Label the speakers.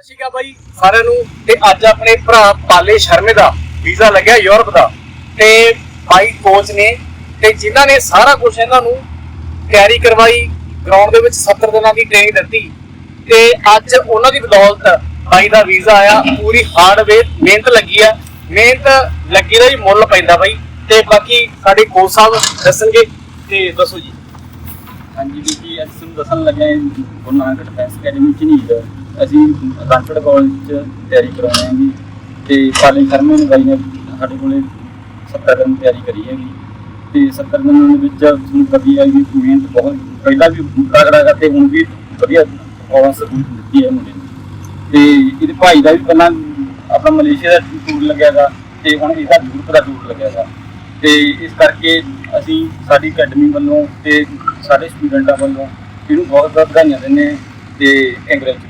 Speaker 1: ਸਤਿ ਸ਼੍ਰੀ ਬਾਈ। ਸਾਰਿਆਂ ਨੂੰ ਤੇ ਅੱਜ ਆਪਣੇ ਭਰਾ ਪਾਲੇ ਸ਼ਰਮੇ ਦਾ ਵੀਜ਼ਾ ਲੱਗਿਆ ਯੂਰਪ ਦਾ ਤੇ ਬਾਈ ਕੋਚ ਨੇ ਤੇ ਜਿਨ੍ਹਾਂ ਨੇ ਸਾਰਾ ਕੁਝ ਇਹਨਾਂ ਨੂੰ ਤਿਆਰੀ ਕਰਵਾਈ ਗਰਾਊਂਡ ਦੇ ਵਿੱਚ 70 ਦਿਨਾਂ ਦੀ ਟ੍ਰੇਨਿੰਗ ਦਿੱਤੀ ਤੇ ਅੱਜ ਉਹਨਾਂ ਦੀ ਬਦੌਲਤ ਬਾਈ ਦਾ ਵੀਜ਼ਾ ਆਇਆ, ਪੂਰੀ ਹਾਰਡਵੇਅਰ ਮਿਹਨਤ ਲੱਗੀ ਆ, ਮਿਹਨਤ ਲੱਗੀ ਦਾ ਹੀ ਮੁੱਲ ਪੈਂਦਾ ਬਾਈ ਤੇ ਬਾਕੀ ਸਾਡੇ ਕੋਚ ਸਾਹਿਬ ਦੱਸਣਗੇ ਤੇ ਦੱਸੋ ਜੀ।
Speaker 2: ਹਾਂਜੀ ਜੀ ਅਸੀਂ ਤੁਹਾਨੂੰ ਦੱਸਣ ਲੱਗਿਆ ਗੁਰੂ ਨਾਨਕ ਡਿਫੈਂਸ ਅਕੈਡਮੀ ਚ ਨਹੀਂ ਅਸੀਂ ਰਾਮਪੁਰ ਕਾਲਜ ਚ ਤਿਆਰੀ ਕਰਾਉਣੇ ਹਾਂ ਜੀ ਤੇ ਕਾਲੇ ਸ਼ਰਮੇ ਨੇ ਬਾਈ ਨੇ ਸਾਡੇ ਕੋਲੇ 70 ਦਿਨ ਤਿਆਰੀ ਕਰੀ ਹੈਗੀ ਤੇ 70 ਦਿਨਾਂ ਦੇ ਵਿੱਚ ਤੁਹਾਨੂੰ ਪਤਾ ਹੀ ਹੈ ਵੀ ਮਿਹਨਤ ਬਹੁਤ, ਪਹਿਲਾਂ ਵੀ ਤਗੜਾ ਕਰਦੇ ਹੁਣ ਵੀ ਵਧੀਆ ਪਰਫਾਰਮੈਂਸ ਦਿੱਤੀ ਹੈ ਮੁੰਡੇ ਨੇ। ਤੇ ਇਹਦੇ ਭਾਈ ਦਾ ਵੀ ਪਹਿਲਾਂ ਆਪਣਾ ਮਲੇਸ਼ੀਆ ਦਾ ਟੂਰ ਲੱਗਿਆਗਾ ਤੇ ਹੁਣ ਇਹਦਾ ਯੂਰਪ ਦਾ ਟੂਰ ਲੱਗਿਆਗਾ ਤੇ ਇਸ ਕਰਕੇ ਅਸੀਂ ਸਾਡੀ ਅਕੈਡਮੀ ਵੱਲੋਂ ਤੇ ਸਾਡੇ ਸਟੂਡੈਂਟਾਂ ਵੱਲੋਂ ਇਹਨੂੰ ਬਹੁਤ ਬਹੁਤ ਵਧਾਈਆਂ ਦਿੰਦੇ ਹਾਂ ਤੇ ਕੰਗ੍ਰੈਚੁਲੇਸ਼ਨ